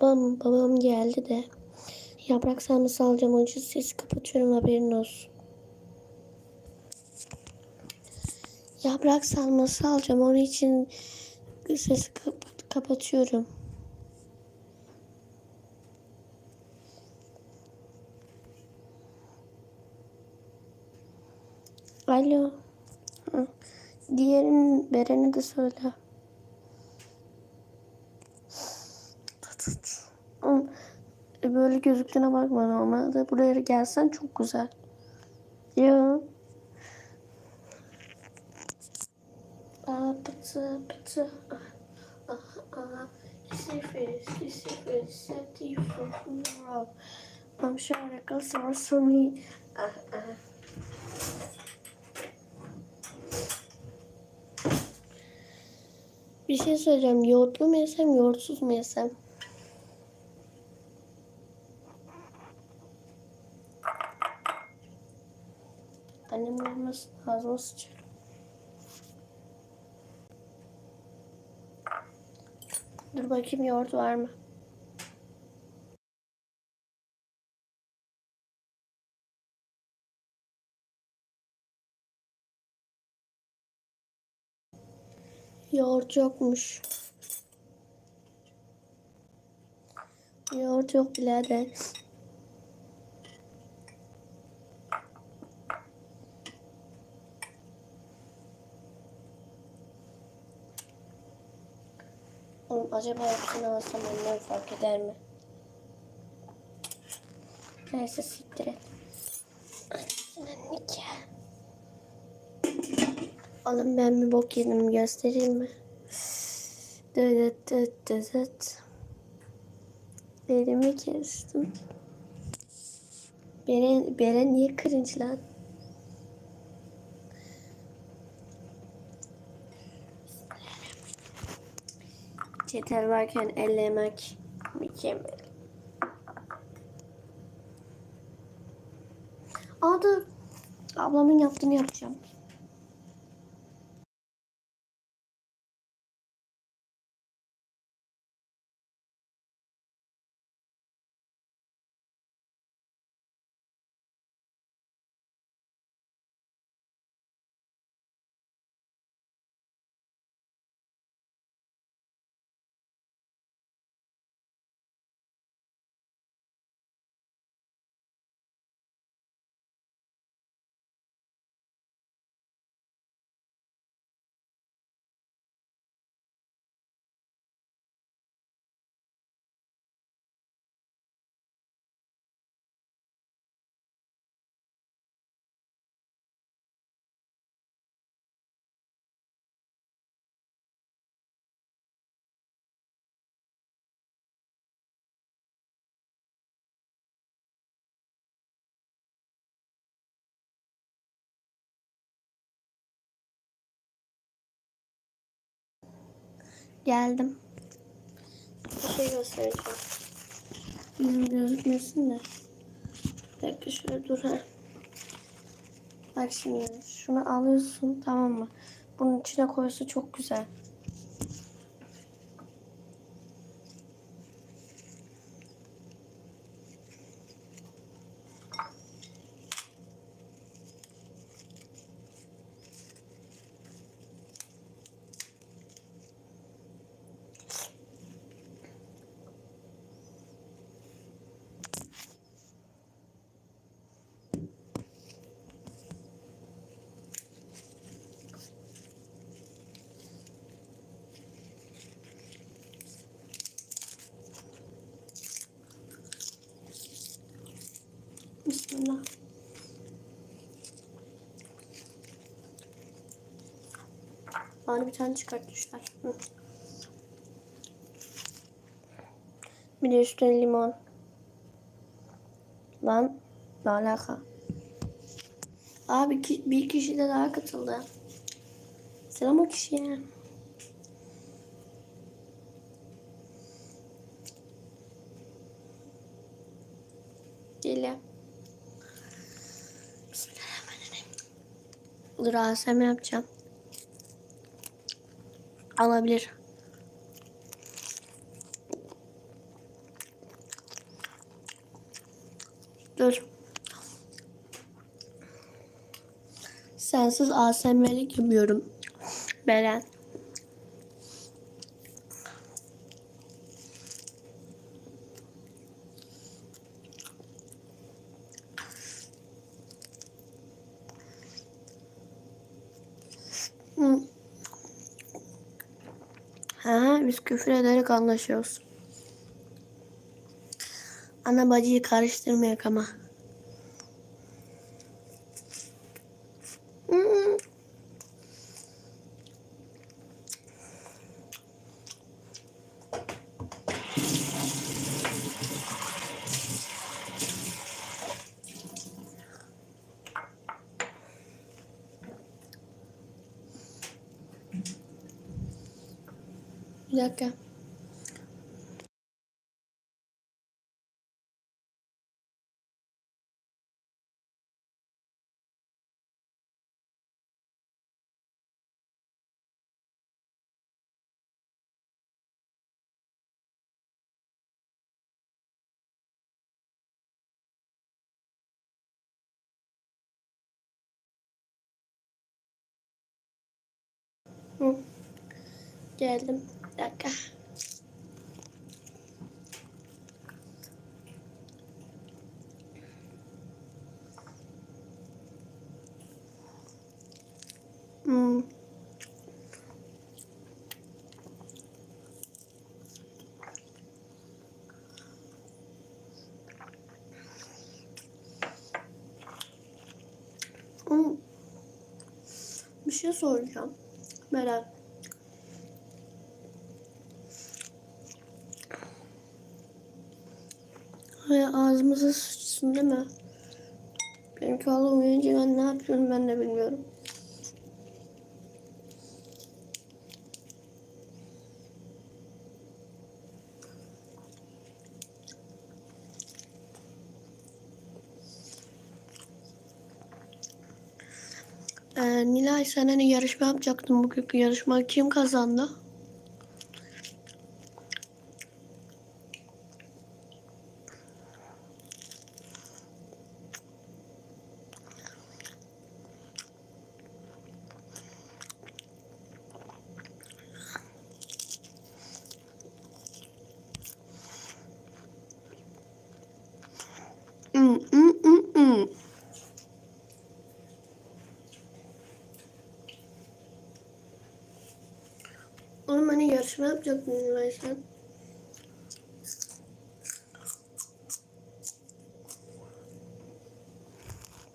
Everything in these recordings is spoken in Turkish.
Babam, babam geldi de. Yaprak sarması alacağım. Onun için sesi kapatıyorum haberin olsun. Yaprak sarması alacağım. Onun için sesi kapat kapatıyorum. Alo. Diğerin Beren'i de söyle. Tut. E, Böyle gözüktüğüne bakma normalde. Buraya gelsen çok güzel. Ya. Aa, pıtı pıtı. Ah, ah, ah. Sıfır, sıfır, sıfır, no. I'm sure it goes for me. Ah, ah. Bir şey söyleyeceğim. Yoğurtlu mu yesem, yoğurtsuz mu yesem? Annem olmasın, ağzıma. Dur bakayım yoğurt var mı? Yoğurt yokmuş. Yoğurt yok birader. Oğlum acaba hepsini alsam annem fark eder mi? Neyse siktir et. Oğlum ben bir bok yedim göstereyim mi? Dıt dıt dıt. Elimi kestim. Beren, Beren niye cringe lan? Çetel varken ellemek mükemmel. Aa dur. Ablamın yaptığını yapacağım. Geldim. Bir şey göstereceğim. Yüzüm gözükmesin de. Bir dakika şöyle dur ha. Bak şimdi şunu alıyorsun tamam mı? Bunun içine koysa çok güzel. Bismillah. Bana bir tane çıkartmışlar. Hı. Bir de üstüne limon. Lan ne alaka? Abi ki, bir kişi de daha katıldı. Selam o kişiye. Geliyor. Dur ASM yapacağım. Alabilir. Dur. Sensiz ASM'lik yapıyorum. Beren. Biz küfür ederek anlaşıyoruz. Ana bacıyı karıştırmayak ama. Bir dakika. Hı. Geldim. Bir dakika. Hmm. Bir şey soracağım. Merak. Ağzımıza sıçsın değil mi? Benimki oğlum uyuyunca ben ne yapıyorum ben de bilmiyorum. Ee, Nilay sen hani yarışma yapacaktın bugünkü yarışma kim kazandı?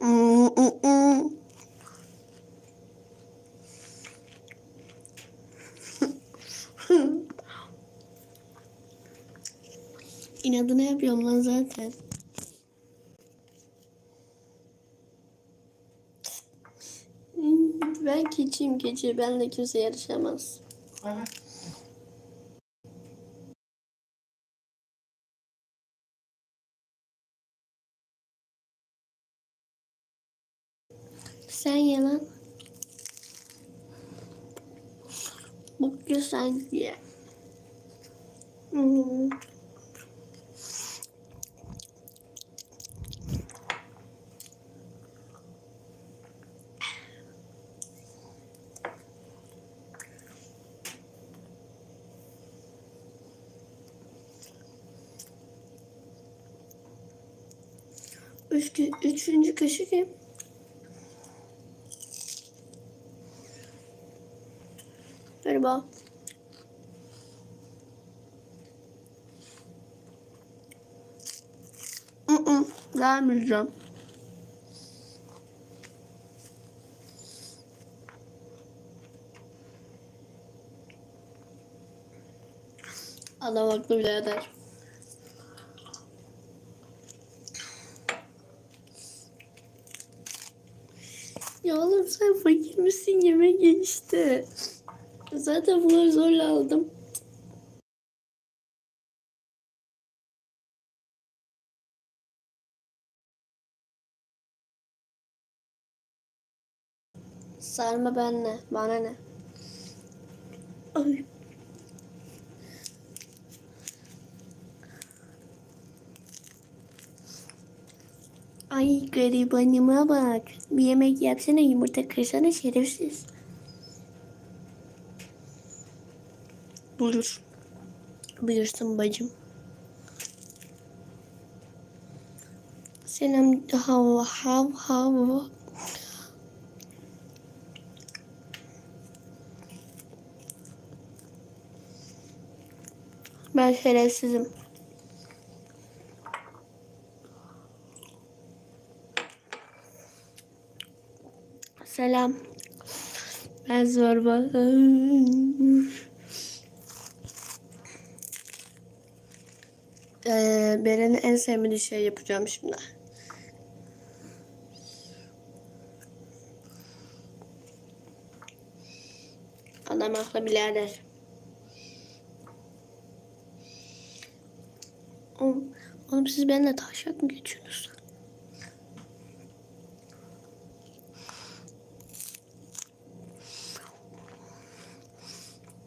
Mm, mm, mm. İnadına yapıyorum lan zaten. Ben keçiyim keçi. Benle kimse yarışamaz. Sen yalan. Sen ye. Hmm. Üç, üçüncü kişi kim? Merhaba. Mm vermeyeceğim. Adam haklı birader. Ya oğlum sen fakir misin yemek ye işte. Zaten bunları zorla aldım. Sarma benle. Bana ne? Ay. Ay garibanıma bak. Bir yemek yapsana yumurta kırsana şerefsiz. Buyur. Buyursun bacım. Selam hav hav hav. Ben şerefsizim. Selam. Ben zorba. Beren'in en sevmediği şey yapacağım şimdi. Adam aklı birader. Oğlum, oğlum siz benimle taşak mı geçiyorsunuz?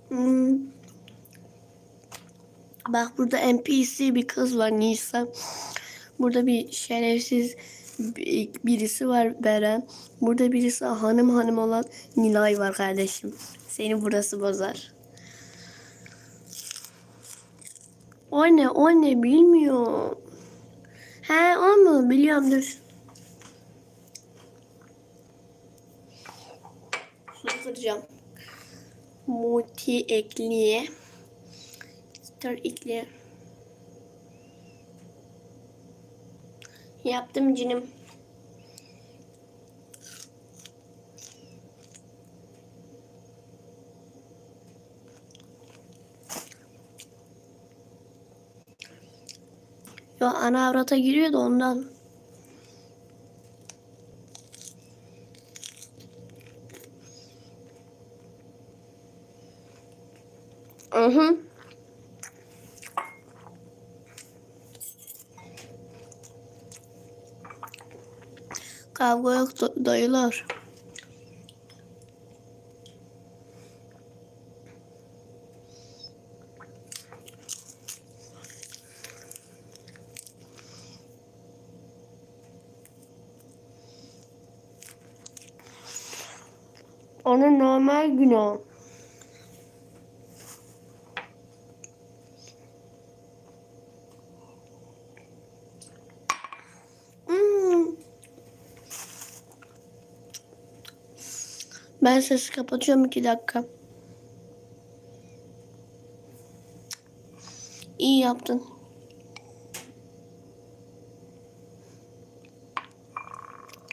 Hmm. Bak burada NPC bir kız var Nisa. Burada bir şerefsiz bir- birisi var Beren. Burada birisi hanım hanım olan Nilay var kardeşim. Seni burası bozar. O ne o ne bilmiyorum. He o mu biliyorum dur. Şunu kıracağım. Multi ekliye. Star ekliye. Yaptım cinim. Yo ana avrata giriyor da ondan. Hı Kavga yok da- dayılar. Onun normal günü Ben sesi kapatıyorum iki dakika. İyi yaptın.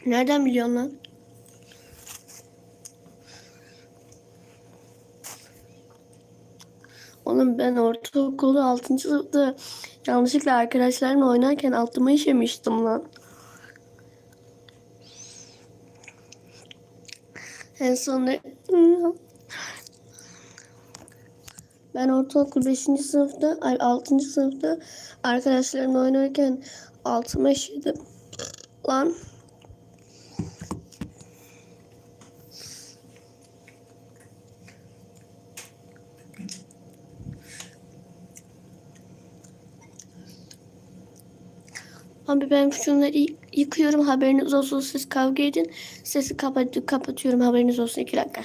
Nereden biliyorsun lan? Oğlum ben ortaokulda 6. sınıfta yanlışlıkla arkadaşlarımla oynarken altıma işemiştim lan. En sonunda ben ortaokul 5. sınıfta, ay 6. sınıfta arkadaşlarımla oynarken altıma işedim. Lan. Abi ben şunları yıkıyorum haberiniz olsun siz kavga edin. Sesi kapat kapatıyorum haberiniz olsun iki dakika.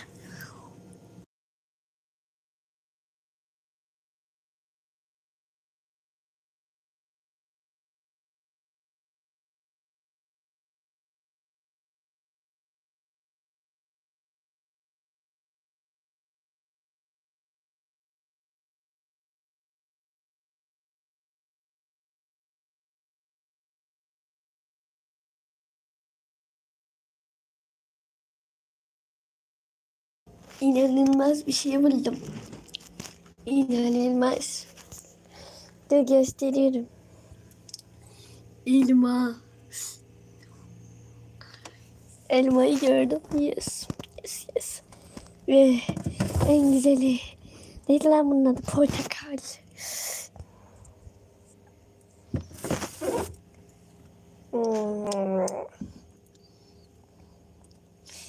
İnanılmaz bir şey buldum. İnanılmaz. Dur gösteriyorum. Elma. Elmayı gördüm. Yes. Yes yes. Ve en güzeli. Neydi lan bunun adı? Portakal.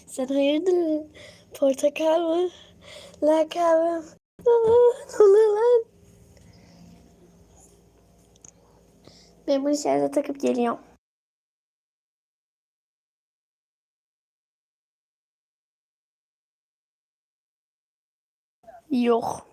Sen hayırdır? Portakal mı? La kahve lan? Ben bunu şarja takıp geliyorum. Yok.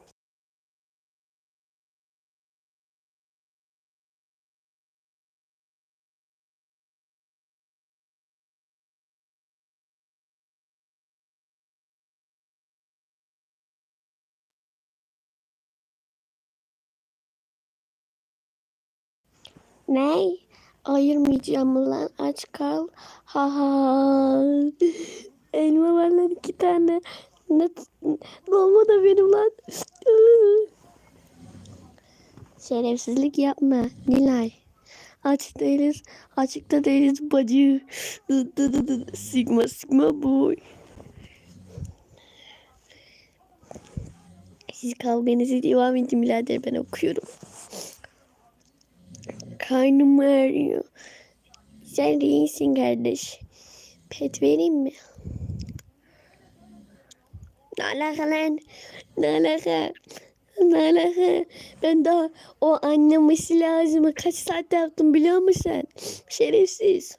Ne? Ayırmayacağım lan aç kal. Ha ha. Elma var lan iki tane. Ne, dolma da benim lan. Şerefsizlik yapma Nilay. Aç değiliz. Açıkta değiliz bacı. Sigma sigma boy. Siz kavganızı devam edin birader ben okuyorum. Karnım ağrıyor. Sen de iyisin kardeş. Pet vereyim mi? Ne alaka lan? Ne alaka? Ne alaka? Ben daha o annemesi lazımı kaç saat yaptım biliyor musun? Şerefsiz.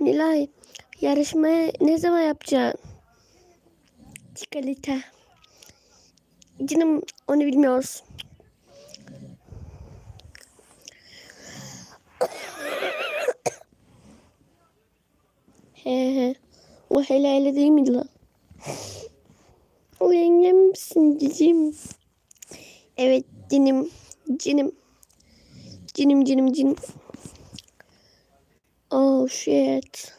Nilay, yarışmayı ne zaman yapacaksın? Çikolata. Canım onu bilmiyoruz. he he. O hele hele değil miydi lan? O yengem misin cicim? Evet cinim. Cinim. Cinim cinim cinim. Oh shit.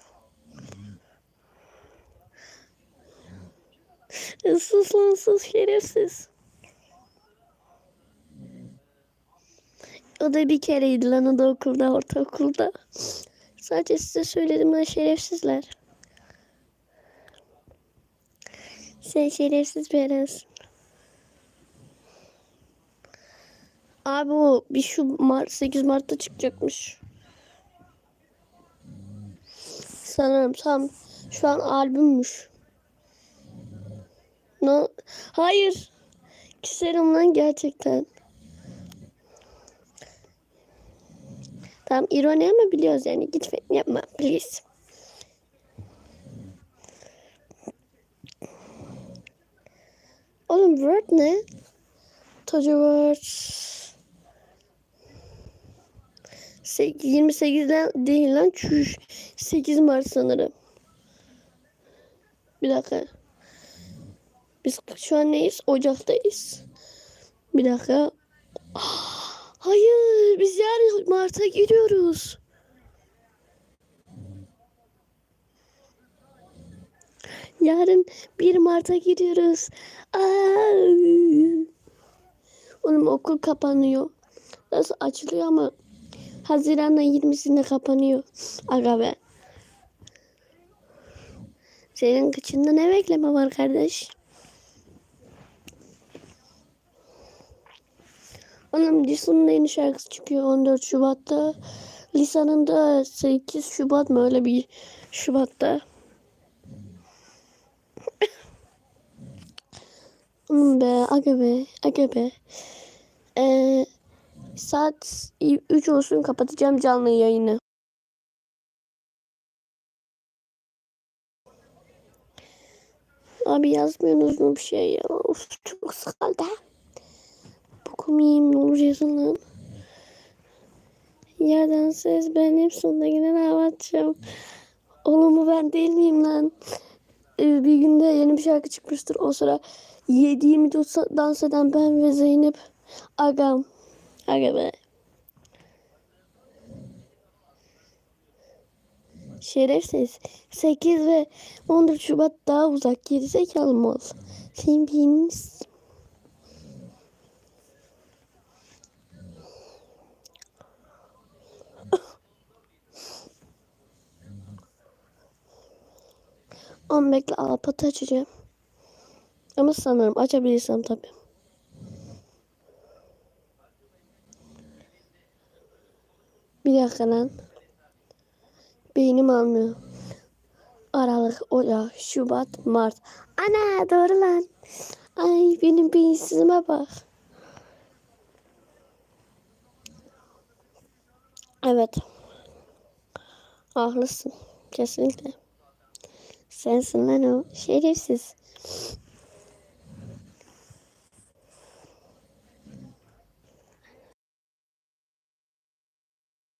Issız lan ıssız şerefsiz. O da bir kereydi lan o da okulda ortaokulda. Sadece size söyledim lan şerefsizler. Sen şerefsiz bir. Abi o bir şu Mart 8 Mart'ta çıkacakmış. Sanırım tam şu an albümmüş. No, hayır. Küserim lan gerçekten. Tam ironi ama biliyoruz yani. Git yapma please. Oğlum Word ne? Toca Word. 28'den değil lan. Çüş. 8 Mart sanırım. Bir dakika. Biz şu an neyiz? Ocak'tayız. Bir dakika. Hayır, biz yarın Mart'a gidiyoruz. Yarın 1 Mart'a gidiyoruz. Aa! Oğlum okul kapanıyor. Nasıl açılıyor ama Haziran'ın 20'sinde kapanıyor. Aga be. Senin kıçında ne bekleme var kardeş? Oğlum Lisa'nın yeni şarkısı çıkıyor 14 Şubat'ta. Lisa'nın da 8 Şubat mı öyle bir Şubat'ta. Oğlum be aga be aga be. Ee, saat 3 olsun kapatacağım canlı yayını. Abi yazmıyorsunuz mu bir şey ya? Of çok sıkıldı. Bokum yiyeyim ne yazın lan. Yerden ses ben hep sonuna giden hava atacağım. Oğlum bu ben değil miyim lan? Ee, bir günde yeni bir şarkı çıkmıştır. O sıra 7-24 dans eden ben ve Zeynep. Agam. Aga be. Şerefsiz. 8 ve 14 Şubat daha uzak. Geri zekalı mı ol? Sen bilmiyorsun. On bekle Alpat'ı açacağım. Ama sanırım açabilirsem tabii. Bir dakika lan. Beynim almıyor. Aralık, Ocak, Şubat, Mart. Ana doğru lan. Ay benim beyinsizime bak. Evet. Haklısın. Kesinlikle. Sensin lan o. Şerefsiz.